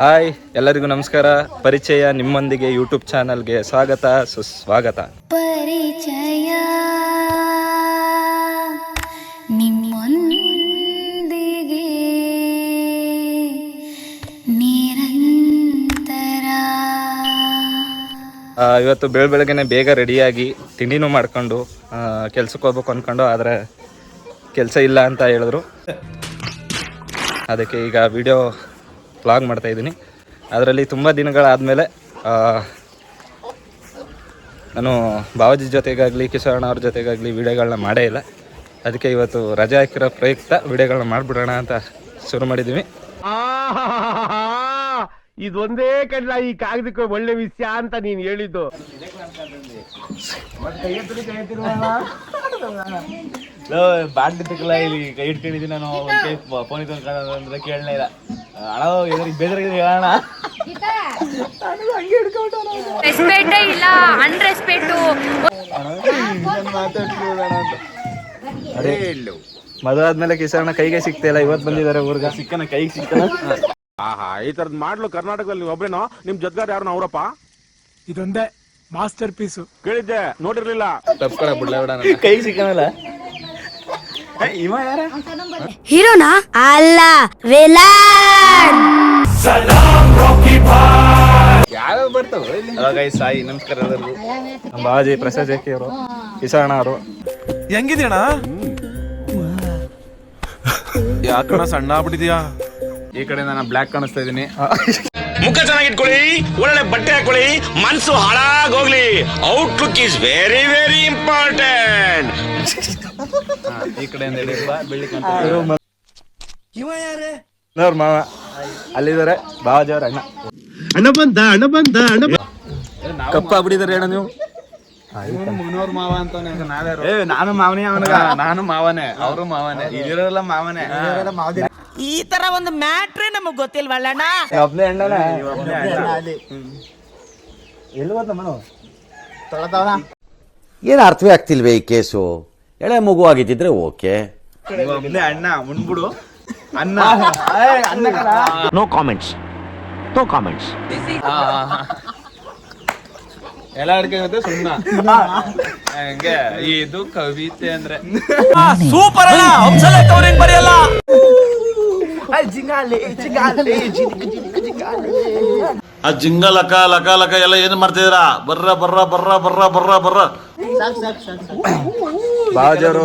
Hi ಎಲ್ಲರಿಗೂ ನಮಸ್ಕಾರ. ಪರಿಚಯ ನಿಮ್ಮೊಂದಿಗೆ ಯೂಟ್ಯೂಬ್ ಚಾನಲ್ಗೆ ಸ್ವಾಗತ. ಸುಸ್ವಾಗತ. ಪರಿಚಯ. ನಿಮ್ಮೊಂದಿಗೆ ನಿರಂತರ. ಇವತ್ತು ಬೆಳ ಬೆಳಗ್ಗೆನೆ ಬೇಗ ರೆಡಿಯಾಗಿ ತಿಂಡಿನೂ ಮಾಡ್ಕೊಂಡು ಕೆಲ್ಸಕ್ಕೆ ಹೋಗ್ಬೇಕು ಅಂದ್ಕೊಂಡು ಆದರೆ ಕೆಲಸ ಇಲ್ಲ ಅಂತ ಹೇಳಿದ್ರು. ಅದಕ್ಕೆ ಈಗ ವಿಡಿಯೋ ವ್ಲಾಗ್ ಮಾಡ್ತಾ ಇದ್ದೀನಿ. ಅದರಲ್ಲಿ ತುಂಬ ದಿನಗಳಾದಮೇಲೆ ನಾನು ಬಾವಾಜಿ ಜೊತೆಗಾಗಲಿ ಕಿಶೋರಣ್ಣ ಅವ್ರ ಜೊತೆಗಾಗಲಿ ವಿಡಿಯೋಗಳನ್ನ ಮಾಡೇ ಇಲ್ಲ. ಅದಕ್ಕೆ ಇವತ್ತು ರಜೆ ಹಾಕಿರೋ ಪ್ರಯುಕ್ತ ವಿಡಿಯೋಗಳನ್ನ ಮಾಡಿಬಿಡೋಣ ಅಂತ ಶುರು ಮಾಡಿದ್ದೀವಿ ಇದೊಂದೇ ಕಡ್ಲ ಈ ಕಾಗದಕ್ಕೆ ಒಳ್ಳೆ ವಿಷಯ ಅಂತ ನೀನು ಹೇಳಿದ್ದು. ಬಾಂಡ್ ಇಲ್ಲಿ ಕೈ ಇಟ್ಕೊಂಡಿದ್ದೀನಿ ನಾನು. ಫೋನ್ ಇಟ್ಕೊಂಡು ಕೇಳಲೇ ಇಲ್ಲ. ಅಣ್ಣ ಎದುರಿಗೆ ಬೇಜಾರಾಗಿದೆ ಹೇಳೋಣ ರೆಸ್ಪೆಕ್ಟೇ ಇಲ್ಲ ಅನ್ರೆಸ್ಪೆಕ್ಟು ಮದುವೆ ಆದ್ಮೇಲೆ ಕಿಸಣ್ಣ ಕೈಗೆ ಸಿಗ್ತಾ ಇವತ್ತು ಬಂದಿದ್ದಾರೆ ಊರ್ಗ ಸಿಕ್ಕನ ಕೈಗೆ ಸಿಕ್ಕನ? ಆಹಾ ಈ ತರದ್ ಮಾಡ್ಲು ಕರ್ನಾಟಕದಲ್ಲಿ ನೀವು ಒಬ್ರೇನೋ? ನಿಮ್ ಜೊತೆಗಾರ ಯಾರು ಅವರಪ್ಪ? ಇದೊಂದೇ ಮಾಸ್ಟರ್ ಪೀಸು ಕೇಳಿದ್ದೆ ನೋಡಿರ್ಲಿಲ್ಲ. ತಪ್ಕೊಳ ಬಿಡ್ಲ ಬಿಡ ಕೈಗೆ ಸಿಕ್ಕನಲ್ಲ? ಇವ ಯಾರ? ಹೀರೋನಾ? ಅಲ್ಲ ವಿಲನ್. ಯಾವ ಬರ್ತಾವ ಗೈ ಸಾಯಿ ನಮಸ್ಕಾರ ಎಲ್ಲರಿಗೂ. ನಮ್ಮ ಬಾಜಿ ಪ್ರಸಾದ್ ಜಕ್ಕಿ ಅವರು ಕಿಶೋರಣ್ಣ ಅವರು. ಹೆಂಗಿದೀಣ ಯಾಕಣ್ಣ ಸಣ್ಣ ಆಗ್ಬಿಟ್ಟಿದ್ಯಾ? ಈ ಕಡೆ ನಾನು ಬ್ಲ್ಯಾಕ್ ಕಾಣಿಸ್ತಾ ಇದ್ದೀನಿ. ಮುಖ ಚೆನ್ನಾಗಿಟ್ಕೊಳ್ಳಿ ಒಳ್ಳೆ ಬಟ್ಟೆ ಹಾಕೊಳ್ಳಿ ಮನ್ಸು ಹಾಳಾಗೋಗ್ಲಿ. Outlook is very very important ಈ ಕಡೆಯಿಂದ ಹಿಡಿಯಪ್ಪ ಬೆಳ್ಳಿ ಕಾಣ್ತಾ ಅವ್ರ ಮಾವ. ಅಲ್ಲಿದ್ದಾರೆ ಅವ್ರ ಅಣ್ಣ. ಅಣ್ಣ ಬಂದ ಅಣ್ಣ ಬಂದ ಅಣ್ಣ ಕಪ್ಪ ಆಗ್ಬಿಟ್ಟಿದ್ದಾರೆ ಅಣ್ಣ ನೀವು. ಮುನ್ನೂರ್ ಮಾವ ಅಂತಾನೆ ಏ ನಾನು ಮಾವನೇ ಅವನಿಗ. ನಾನು ಮಾವನೇ ಅವರು ಮಾವನೇ. ಇಲ್ಲಿರೋರೆಲ್ಲ ಮಾವನೇ. ಈ ತರ ಒಂದು ಮ್ಯಾಟ್ರೇ ನಮಗ್ ಗೊತ್ತಿಲ್ವಲ್ಲಣ್ಣ ಒಬ್ನೇ ಅಣ್ಣನ. ಏನು ಅರ್ಥವೇ ಆಗ್ತಿಲ್ವೇ ಈ ಕೇಸು? ಎಳೆ ಮಗು ಆಗಿದ್ದಿದ್ರೆ ಓಕೆ ಅಣ್ಣ ಉಣ್ಬಿಡು. ಅನ್ನ ಅನ್ನ ನೋ ಕಾಮೆಂಟ್ಸ್ ನೋ ಕಾಮೆಂಟ್ಸ್ ಎಲ್ಲ ಹಿಡ್ಕೊಂಡ್ರೆ ಸುಣ್ಣ ಹಂಗೆ? ಇದು ಕವಿತೆ ಅಂದ್ರೆ. ಸೂಪರ್ ಅಲ್ಲ ಬರೆಯಲ್ಲ? ಆ ಜಿಂಗ ಲಕ ಲಕ ಲಕ ಎಲ್ಲ ಏನ್ ಮಾಡ್ತಿದ್ರ ಬರ್ರ ಬರ್ರ ಬರ್ರ ಬರ್ರ ಬರ್ರ ಬರ್ರ. ಸಾಕ್ ಸಾಕ್ ಆಮೇಲೆ ಬಾಜರು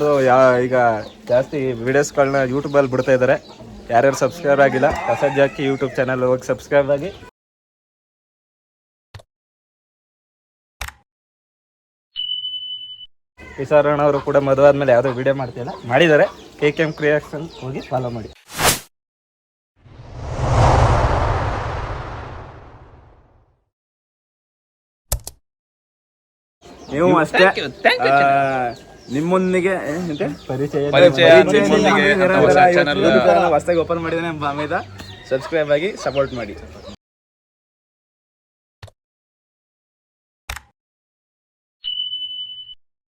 ಅವರು ಯಾ ಈಗ ಜಾಸ್ತಿ ವಿಡಿಯೋಸ್ಗಳನ್ನ ಯೂಟ್ಯೂಬಲ್ಲಿ ಬಿಡ್ತಾ ಇದ್ದಾರೆ ಯಾರ್ಯಾರು ಸಬ್ಸ್ಕ್ರೈಬ್ ಆಗಿಲ್ಲ ಪ್ರಸಾದ್ ಜಾಕಿ ಯೂಟ್ಯೂಬ್ ಚಾನಲ್ ಹೋಗಿ ಸಬ್ಸ್ಕ್ರೈಬ್ ಆಗಿ. ಕಿಶೋರಣ್ಣ ಅವರು ಕೂಡ ಮದುವೆ ಆದ್ಮೇಲೆ ಯಾವುದೋ ವಿಡಿಯೋ ಮಾಡ್ತಿಲ್ಲ ಮಾಡಿದ್ದಾರೆ. ಕೆ ಕೆ ಎಂ ಕ್ರಿಯಾಕ್ಷನ್ ಹೋಗಿ ಫಾಲೋ ಮಾಡಿ. ನೀವು ಅಷ್ಟೇ. ಆ, ನಿಮ್ಮೊಂದಿಗೆ? ಪರಿಚಯ ಹೊಸದಾಗಿ ಓಪನ್ ಮಾಡಿದ್ದೇನೆ ಬಾಮೇದ ಸಬ್ಸ್ಕ್ರೈಬ್ ಆಗಿ ಸಪೋರ್ಟ್ ಮಾಡಿ.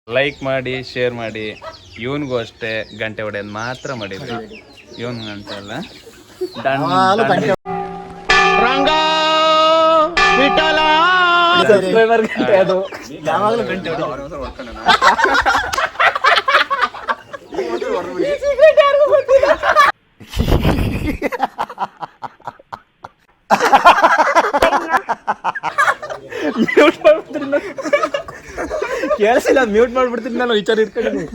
ಲೈಕ್ ಮಾಡಿ ಶೇರ್ ಮಾಡಿ. ಇವನ್ಗೂ ಅಷ್ಟೇ ಗಂಟೆ ಹೊಡೆಯೋದು ಮಾತ್ರ ಮಾಡಿದ್ರು. ಇವನ್ ಗಂಟೆ ಅಲ್ಲ. ಡನ್ Subscriber ಗಂಟೆ ಅದು ಯಾವಾಗಲೂ ಗಂಟೆ ಕೇಳಿಸಿಲ್ಲ ಮ್ಯೂಟ್ ಮಾಡ್ಬಿಡ್ತೀನಿ. ನಾನು ವಿಚಾರ ಇಟ್ಕೊಂಡಿದ್ದೀನಿ.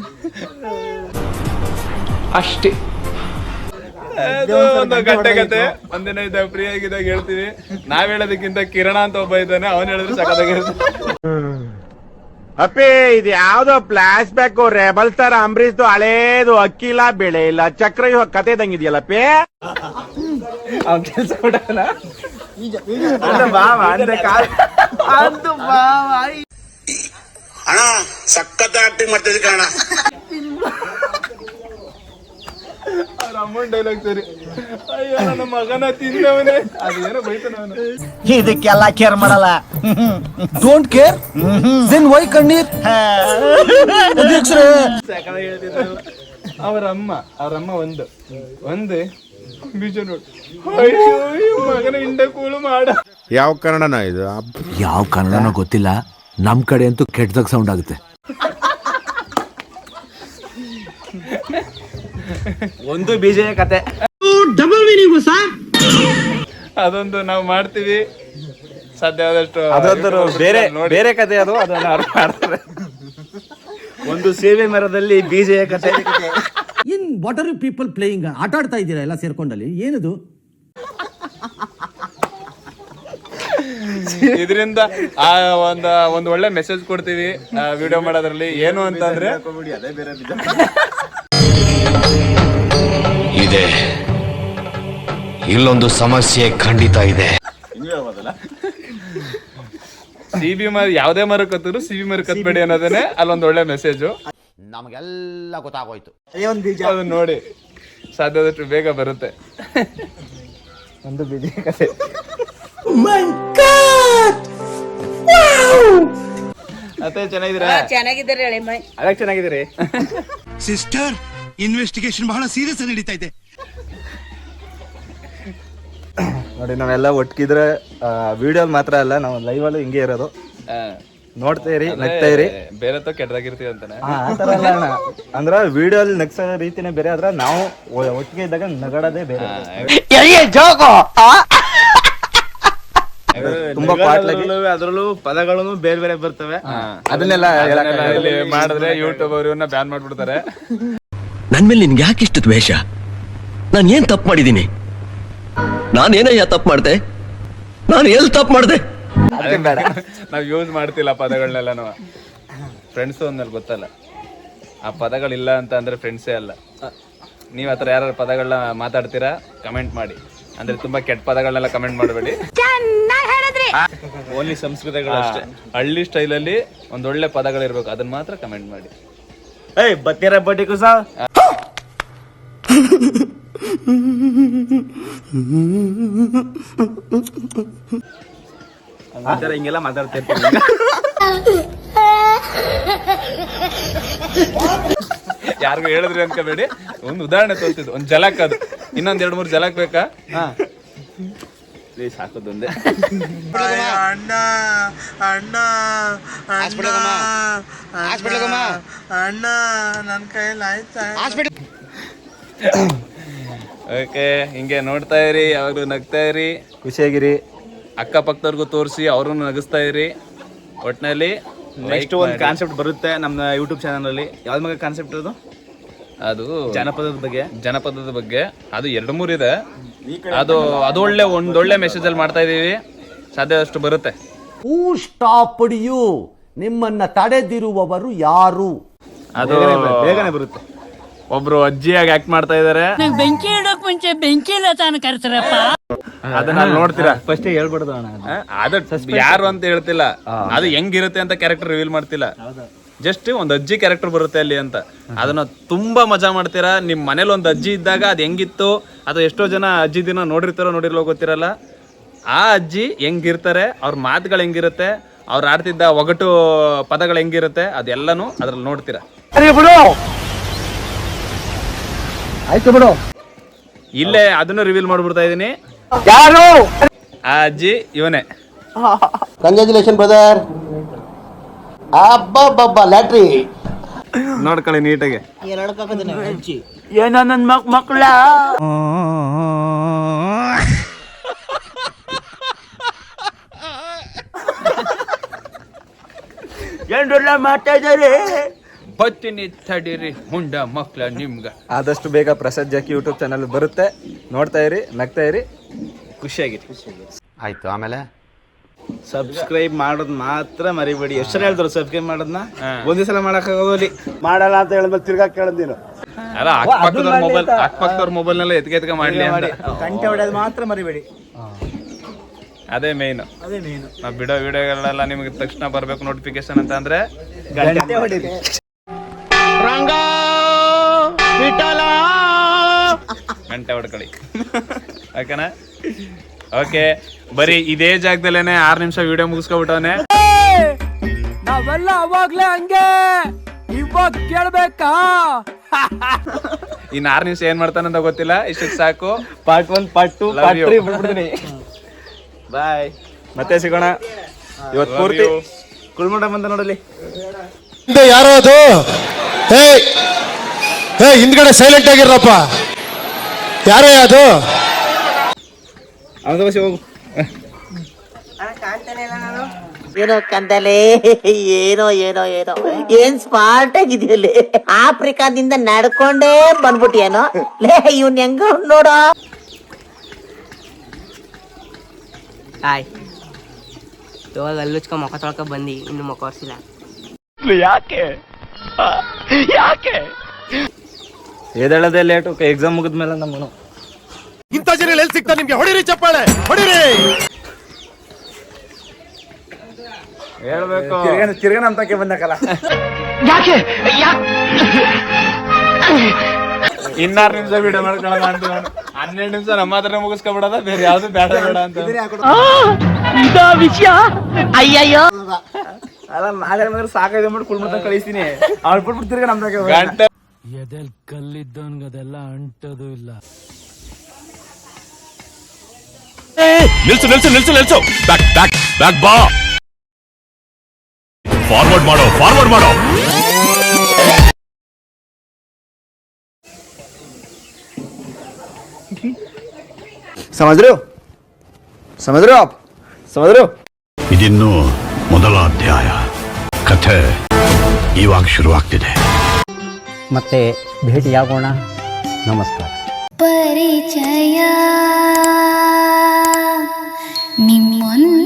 ಒಂದು ಗಂಟೆ ಕತೆ ಒಂದಿನ ಇದ್ದ ಫ್ರೀ ಆಗಿದ್ದಾಗ ಹೇಳ್ತೀವಿ ನಾವ್ ಹೇಳೋದಕ್ಕಿಂತ ಕಿರಣ ಅಂತ ಒಬ್ಬ ಇದ್ದಾನೆ ಅವನ್ ಹೇಳಿದ್ರೆ ಸಖತ್ತಾಗಿರುತ್ತೆ ಅಪ್ಪಿ ಇದು ಯಾವ್ದೋ ಫ್ಲಾಶ್ ಬ್ಯಾಕ್ ರೆಬಲ್ ತರ ಅಂಬರೀಶ್ದು ಹಳೇದು ಅಕ್ಕಿಲ್ಲ ಬೆಳೆ ಇಲ್ಲ. ಚಕ್ರ ಇವಾಗ ಕತೆ ಇದಂಗಿದ್ಯಲ್ಲಪ್ಪಿ ಅವ್ನ್ ಕೆಲ್ಸ ಕೊಡಲ್ಲ ಬಾವ ಅಂದ್ರೆ ಕಾಲ್. ಅದು ಬಾವ ಅಣ್ಣ ಸಖತ್ ಆಕ್ಟಿಂಗ್ ಮಾಡ್ತಿದ್ದೆ ಕಣ ಅವ್ರ ಅಮ್ಮನ್ ಡೈಲಾಗ್ ಸರಿ ಅಯ್ಯೋ ನನ್ನ ಮಗನ ತಿಂದವನೇ. ಅದೇನೋ ಬೈತಾನ ಅವನು. ಇದಕ್ಕೆಲ್ಲ ಕೇರ್ ಮಾಡಲ್ಲ. ಡೋಂಟ್ ಕೇರ್ ದೆನ್ ವೈ ಕಣ್ಣೀರ್? ಸಕಲ ಹೇಳ್ತಿದ್ರು ಅವರ. ಅಮ್ಮ ಅವ್ರ ಅಮ್ಮ ಒಂದು. ಒಂದು ಬೀಜ ನೋಡಿ. ಅಯ್ಯೋ ಅಯ್ಯೋ, ಮಗನ ಹಿಂಡ ಕೂಳು ಮಾಡ. ಯಾವ ಕನ್ನಡನ ಇದು? ಯಾವ ಕನ್ನಡನೋ ಗೊತ್ತಿಲ್ಲ. ನಮ್ ಕಡೆ ಅಂತೂ ಕೆಟ್ಟದಾಗ ಸೌಂಡ್ ಆಗುತ್ತೆ. ಒಂದು ಬೀಜ ಕತೆ. ಡಬಲ್ ಅದೊಂದು ನಾವು ಮಾಡ್ತೀವಿ. ಸಾಧ್ಯವಾದಷ್ಟು ಅದೊಂದು ಬೇರೆ ನೋಡಿ. ಬೇರೆ ಕತೆ ಅದು ಅದನ್ನ ಅವ್ರು ಮಾಡ್ತಾರೆ. ಒಂದು ಸೇವೆ ಮರದಲ್ಲಿ ಬೀಜ ಕತೆ. In what are you people playing ಆಟ ಆಡ್ತಾ ಇದ್ದೀರಾ ಎಲ್ಲ ಸೇರ್ಕೊಂಡಲ್ಲಿ? ಏನದು? ಇದರಿಂದ ಆ ಒಂದು ಒಂದು ಒಳ್ಳೆ ಮೆಸೇಜ್ ಕೊಡ್ತೀವಿ ವಿಡಿಯೋ ಮಾಡೋದ್ರಲ್ಲಿ. ಏನು ಅಂತಂದ್ರೆ ಇದೆ. ಇಲ್ಲೊಂದು ಸಮಸ್ಯೆ ಖಂಡಿತ ಇದೆ. ಸಿಬಿ ಮರ ಯಾವ್ದೇ ಮರ ಕತ್ತರು ಸಿ ಬಿ ಮರ ಕತ್ಬೇಡಿ ಅನ್ನೋದನ್ನೇ ಅಲ್ಲೊಂದು ಒಳ್ಳೆ ಮೆಸೇಜು ನಮಗೆಲ್ಲ ಗೊತ್ತಾಗೋಯ್ತು. ಅದನ್ನ ನೋಡಿ. ಸಾಧ್ಯದಷ್ಟು ಬೇಗ ಬರುತ್ತೆ. ಒಂದು ಬೀಜ ಕತೆ. ಮತ್ತೆ ಚೆನ್ನಾಗಿದ್ದೀರಾ? ಚೆನ್ನಾಗಿದ್ದಾರೆ ಹೇಳಿ ಮೈ. ಅದಕ್ಕೆ ಚೆನ್ನಾಗಿದ್ದೀರಿ? ಸಿಸ್ಟರ್ ಇನ್ವೆಸ್ಟಿಗೇಷನ್ ಬಹಳ ಸೀರಿಯಸ್ ನಡೀತಾ ಇದೆ. ನೋಡಿ ನಾವೆಲ್ಲ ಒಟ್ಟಿಗಿದ್ರೆ ವಿಡಿಯೋ ಮಾತ್ರ ಅಲ್ಲ ನಾವು ಲೈವ್ ಅಲ್ಲೂ ಹಿಂಗೆ ಇರೋದು. ನೋಡ್ತೀರಿ ನೋಡ್ತಾ ಇರಿ ನಗ್ತಾ ಇರಿ. ಬೇರೆ ತೋ ಕೆಟ್ಟದಾಗಿರ್ತೀವಿ ಅಂತಾನೆ. ಅಂದ್ರ ಆ ಅಲ್ಲಿ ನಗ್ಸೋ ರೀತಿನೇ ಬೇರೆ ಆದ್ರೆ ನಾವು ಒಟ್ಟಿಗೆ ಇದ್ದಾಗ ನಗಡೋದೇ ಬೇರೆ. ತುಂಬಾ ಅದ್ರಲ್ಲೂ ಪದಗಳು ಬೇರೆ ಬೇರೆ ಬರ್ತವೆ. ಅದನ್ನೆಲ್ಲ ಮಾಡಿದ್ರೆ ಯೂಟ್ಯೂಬ್ ಅವ್ರು ಇವನ್ನ ಬ್ಯಾನ್ ಮಾಡ್ಬಿಡ್ತಾರೆ. ನನ್ ಮೇಲೆ ನಿನ್ಗೆ ಯಾಕೆ ಇಷ್ಟು ದ್ವೇಷ? ನಾನು ಏನ್ ತಪ್ಪು ಮಾಡಿದ್ದೀನಿ? ನಾನೇನಯ್ಯ ತಪ್ಪು ಮಾಡ್ದೆ? ನಾನು ಎಲ್ಲಿ ತಪ್ಪು ಮಾಡ್ದೆ? ಬೇಡ. ನಾವ್ ಯೂಸ್ ಮಾಡ್ತಿಲ್ಲ ಪದಗಳನ್ನೆಲ್ಲ ನಾವು ಫ್ರೆಂಡ್ಸ್ ಅಂದ್ಮೇಲೆ ಗೊತ್ತಲ್ಲ. ಆ ಪದಗಳಿಲ್ಲ ಅಂತ ಅಂದ್ರೆ ಫ್ರೆಂಡ್ಸೇ ಅಲ್ಲ. ನೀವ್ ಹತ್ರ ಯಾರು ಪದಗಳನ್ನ ಮಾತಾಡ್ತೀರಾ? ಕಮೆಂಟ್ ಮಾಡಿ. ಅಂದ್ರೆ ತುಂಬಾ ಕೆಟ್ಟ ಪದಗಳನ್ನೆಲ್ಲ ಕಮೆಂಟ್ ಮಾಡಬೇಡಿ. ಓನ್ಲಿ ಸಂಸ್ಕೃತಗಳು ಅಷ್ಟೇ. ಹಳ್ಳಿ ಸ್ಟೈಲಲ್ಲಿ ಒಂದೊಳ್ಳೆ ಪದಗಳಿರ್ಬೇಕು. ಅದನ್ನ ಮಾತ್ರ ಕಮೆಂಟ್ ಮಾಡಿ. ಏಯ್ ಬತ್ತೀರ ಬಡ್ಡಿ ಕುಸ ಹಿಂಗೆಲ್ಲ ಮಾತಾಡ್ತಿರ್ತೀವಿ ಯಾರಿಗೂ ಹೇಳಿದ್ರಿ ಅನ್ಕೋಬೇಡಿ ಒಂದು ಉದಾಹರಣೆ ತೋರಿಸಿದ್ದು ಒಂದ್ ಜಲಕ್ ಅದು ಇನ್ನೊಂದ್ ಎರಡ್ ಮೂರ್ ಜಲಕ್ ಬೇಕಾ ಪ್ಲೀಸ್ ಹಾಕೋದೊಂದೇ ಓಕೆ ಹಿಂಗೆ ನೋಡ್ತಾ ಇರಿ ಯಾವಾಗಲೂ ನಗ್ತಾ ಇರಿ. ಖುಷಿಯಾಗಿರಿ. ಅಕ್ಕಪಕ್ಕದವ್ರಿಗೂ ತೋರಿಸಿ ಅವ್ರನ್ನು ನಗಿಸ್ತಾ ಇರಿ. ಒಟ್ಟಿನಲ್ಲಿ ನೆಕ್ಸ್ಟ್ ಒಂದು ಕಾನ್ಸೆಪ್ಟ್ ಬರುತ್ತೆ ನಮ್ಮ ಯೂಟ್ಯೂಬ್ ಚಾನಲಲ್ಲಿ ಯಾವ್ದು ಮಗ ಕಾನ್ಸೆಪ್ಟ್ ಅದು? ಅದು ಜನಪದದ ಬಗ್ಗೆ. ಜನಪದದ ಬಗ್ಗೆ. ಅದು ಎರಡು ಮೂರು ಇದೆ. ಅದು ಅದು ಒಳ್ಳೆ ಒಂದೊಳ್ಳೆ ಮೆಸೇಜ್ ಅಲ್ಲಿ ಮಾಡ್ತಾ ಇದೀವಿ ಸಾಧ್ಯದಷ್ಟು ಬರುತ್ತೆ. ಹೂ ಸ್ಟಾಪ್ಡ್ ಯು ನಿಮ್ಮನ್ನ ತಡೆದಿರುವವರು ಯಾರು? ಅದು ಬೇಗನೆ ಬರುತ್ತೆ. ಒಬ್ರು ಅಜ್ಜಿಯಾಗಿ ಆಕ್ಟ್ ಮಾಡ್ತಾ ಇದಾರೆ. ಬೆಂಕಿ ಇಡೋಕ್ ಮುಂಚೆ ಬೆಂಕಿ ಇಲ್ಲ ತಾನು ಕರ್ತಾರಪ್ಪ ಅದನ್ನ ಅಲ್ಲಿ ನೋಡ್ತೀರಾ? ಫಸ್ಟ್ ಅಣ್ಣ ಅದು. ಯಾರು ಅಂತ ಹೇಳ್ತಿಲ್ಲ. ಅದು ಹೆಂಗಿರುತ್ತೆ ಅಂತ ಕ್ಯಾರೆಕ್ಟರ್ ರಿವೀಲ್ ಮಾಡ್ತಿಲ್ಲ. ಜಸ್ಟ್ ಒಂದು ಅಜ್ಜಿ ಕ್ಯಾರೆಕ್ಟರ್ ಬರುತ್ತೆ ಅಲ್ಲಿ ಅಂತ. ಅದನ್ನ ತುಂಬಾ ಮಜಾ ಮಾಡ್ತೀರಾ? ನಿಮ್ ಮನೇಲಿ ಒಂದು ಅಜ್ಜಿ ಇದ್ದಾಗ ಅದ್ ಹೆಂಗಿತ್ತು? ಅದು ಎಷ್ಟೋ ಜನ ಅಜ್ಜಿ ದಿನ ನೋಡಿರ್ತಾರೋ ನೋಡಿರ್ಲೋ ಗೊತ್ತಿರಲ್ಲ. ಆ ಅಜ್ಜಿ ಹೆಂಗಿರ್ತಾರೆ? ಅವ್ರ ಮಾತುಗಳು ಹೆಂಗಿರುತ್ತೆ? ಅವ್ರು ಆಡ್ತಿದ್ದ ಒಗಟು ಪದಗಳು ಹೆಂಗಿರುತ್ತೆ? ಅದೆಲ್ಲನೂ ಅದ್ರಲ್ಲಿ ನೋಡ್ತೀರಾ. ಆಯ್ತು ಬಿಡು. ಇಲ್ಲೇ ಅದನ್ನು ರಿವೀಲ್ ಮಾಡ್ಬಿಡ್ತಾ ಇದೀನಿ ಯಾರು? ಆ ಅಜ್ಜಿ ಇವನೇ. ಕಂಗ್ರ್ಯಾಚುಲೇಷನ್ ಬ್ರದರ್ ಅಬ್ಬಬ್ಬಬ್ಬ ಲ್ಯಾಟ್ರಿ. ನೋಡ್ಕೊಳ್ಳಿ ನೀಟಾಗಿ. ಏನೋ ನನ್ ಮಕ್ ಮಕ್ಕಳ ಏನ್ ಮಾಡ್ತಾ ಇದಾರೆ ಬತ್ತಿನಿ ತಡೀರಿ ಹುಂಡ ಮಕ್ಳ ನಿಮ್ಗ. ಆದಷ್ಟು ಬೇಗ ಪ್ರಸಾದ್ ಜಾಕಿ ಯೂಟ್ಯೂಬ್ ಚಾನಲ್ ಬರುತ್ತೆ. ನೋಡ್ತಾ ಇರಿ ನಗ್ತಾ ಇರಿ. ಖುಷಿಯಾಗಿರಿ. ಆಯ್ತು ಆಮೇಲೆ? ಸಬ್ಸ್ಕ್ರೈಬ್ ಮಾಡೋದ್ ಮಾತ್ರ ಮರಿಬೇಡಿ. ಎಷ್ಟು ಹೇಳಿದ್ರು ಸಬ್ಸ್ಕ್ರೈಬ್ ಮಾಡೋದ್ನ? ಒಂದೇ ಸಲ ಮಾಡಕ್ಕಾಗೋದಲ್ಲಿ ಮಾಡಲ್ಲ ಅಂತ ಹೇಳಿದ್ಮೇಲೆ ತಿರ್ಗಾ ಕೇಳೋದ್ ನೀನು. ಅಲ್ಲ ಅಕ್ಕಪಕ್ಕದವ್ರ ಮೊಬೈಲ್ ಅಕ್ಕಪಕ್ಕದವ್ರ ಮೊಬೈಲ್ ನಲ್ಲ ಎತ್ಕ ಎತ್ಕ ಮಾಡ್ಲಿ ಅಂತ. ಗಂಟೆ ಹೊಡೆಯೋದು ಮಾತ್ರ ಮರಿಬೇಡಿ. ಅದೇ ಮೇನ್ ಅದೇ ಮೇನ್ ನಾವ್ ಬಿಡೋ ವಿಡಿಯೋಗಳೆಲ್ಲ ನಿಮಗೆ ತಕ್ಷಣ ಬರಬೇಕು ನೋಟಿಫಿಕೇಶನ್ ಅಂತ ಅಂದ್ರೆ ಗಂಟೆ ಹೊಡೀರಿ. ಗಂಟೆ ಹೊಡ್ಕೊಳ್ಳಿ. ಓಕೆನಾ ಓಕೆ ಬರೀ ಇದೇ ಜಾಗದಲ್ಲೇನೆ ಆರು ನಿಮಿಷ ವಿಡಿಯೋ ಮುಗಿಸ್ಕೊಬಿಟ್ಟವನೆ. ನಾವೆಲ್ಲ ಅವಾಗ್ಲೇ ಹಂಗೆ. ಇವಾಗ ಕೇಳ್ಬೇಕಾ? ಇನ್ ಆರು ನಿಮಿಷ ಏನ್ ಮಾಡ್ತಾನಂತ ಗೊತ್ತಿಲ್ಲ. ಇಷ್ಟಕ್ಕೆ ಸಾಕು. Part one part two Love part you. Three ಬಿಟ್ಬಿಡ್ತೀನಿ. Bye ಮತ್ತೆ ಸಿಗೋಣ. ಇವತ್ತು ಪೂರ್ತಿ ಕುಳ್ಮುಂಡ ಬಂದ ನೋಡಲಿ ಯಾರೋ ಅದು ಹೇ ಹೇ ಹಿಂದ್ಗಡೆ ಸೈಲೆಂಟ್ ಆಗಿರಪ್ಪ ಯಾರೇ ಅದು? ಹೋಗು. ಏನೋ ಕಂದಲೆ ಏನೋ ಏನೋ ಏನೋ. ಏನ್ ಸ್ಮಾರ್ಟ್ ಆಗಿದೆಯಲ್ಲಿ ಆಫ್ರಿಕಾದಿಂದ ನಡ್ಕೊಂಡೇ ಬಂದ್ಬಿಟ್ಟಿಯೇನೋ? ಲೇ ಇವನ್ ಹೆಂಗ ನೋಡೋ. ಆಯ್ ಇವಾಗ ಅಲ್ಲುಚ್ಕೊ ಮುಖ ತೊಳ್ಕೊ ಬಂದಿ ಇನ್ನು ಮುಖ ಒರ್ಸಿಲ್ಲ. ಎದಳದೆ ಲೇಟು ಎಕ್ಸಾಮ್ ಮುಗಿದ್ಮೇಲೆ ನಮ್ಮನು ಇಂಥ ಜನ ಎಲ್ಲಿ ಸಿಗ್ತಾ ನಿಮ್ಗೆ? ಹೊಡಿರಿ ಚಪ್ಪಾಳೆ ಹೊಡಿರಿ! ಹೇಳ್ಬೇಕು. ತಿರ್ಗನ ಅಂತಕ್ಕೆ ಬಂದಕಲ್ಲ ಇನ್ನಾರು ನಿಮಿಷ ವಿಡಿಯೋ ಮಾಡ್ಕೊಳ್ಳೋಣ ಅಂತ. ನಾನು. ಹನ್ನೆರಡು ನಿಮಿಷ ನಮ್ಮ ಹತ್ರ ಮುಗಿಸ್ಕೊಬಿಡೋದ ಬೇರೆ ಯಾವ್ದು ಬೇಡ ಬೇಡ ಅಂತ. ಅಯ್ಯಯ್ಯೋ. ಅಲ್ಲ ನಾಳೆ ಸಾಕಾಗಿದೆ ಮಾಡಿ ಕುಳ್ಮುಂಡ ಕಳಿಸ್ತೀನಿ. ಅವ್ಳು ಬಿಟ್ಬಿಟ್ಟು ತಿರ್ಗ ನಮ್ದಾಗೆ ಗಂಟೆ ನಿಲ್ಸು ನಿಲ್ಸು ನಿಲ್ಸು ನಿಲ್ಸು. ಬ್ಯಾಕ್ ಬ್ಯಾಕ್ ಬ್ಯಾಕ್ ಬಾ. ಫಾರ್ವರ್ಡ್ ಮಾಡೋ ಫಾರ್ವರ್ಡ್ ಮಾಡೋ. समझ रहे हो समझ रहे हो आप समझ रहे हो ಇದಿನ್ನು ಮೊದಲ ಅಧ್ಯಾಯ ಕಥೆ ಇವಾಗ ಶುರುವಾಗ್ತಿದೆ ಮತ್ತೆ ಭೇಟಿಯಾಗೋಣ ನಮಸ್ಕಾರ ಪರಿಚಯ ನಿಮ್ಮೊಂದಿಗೆ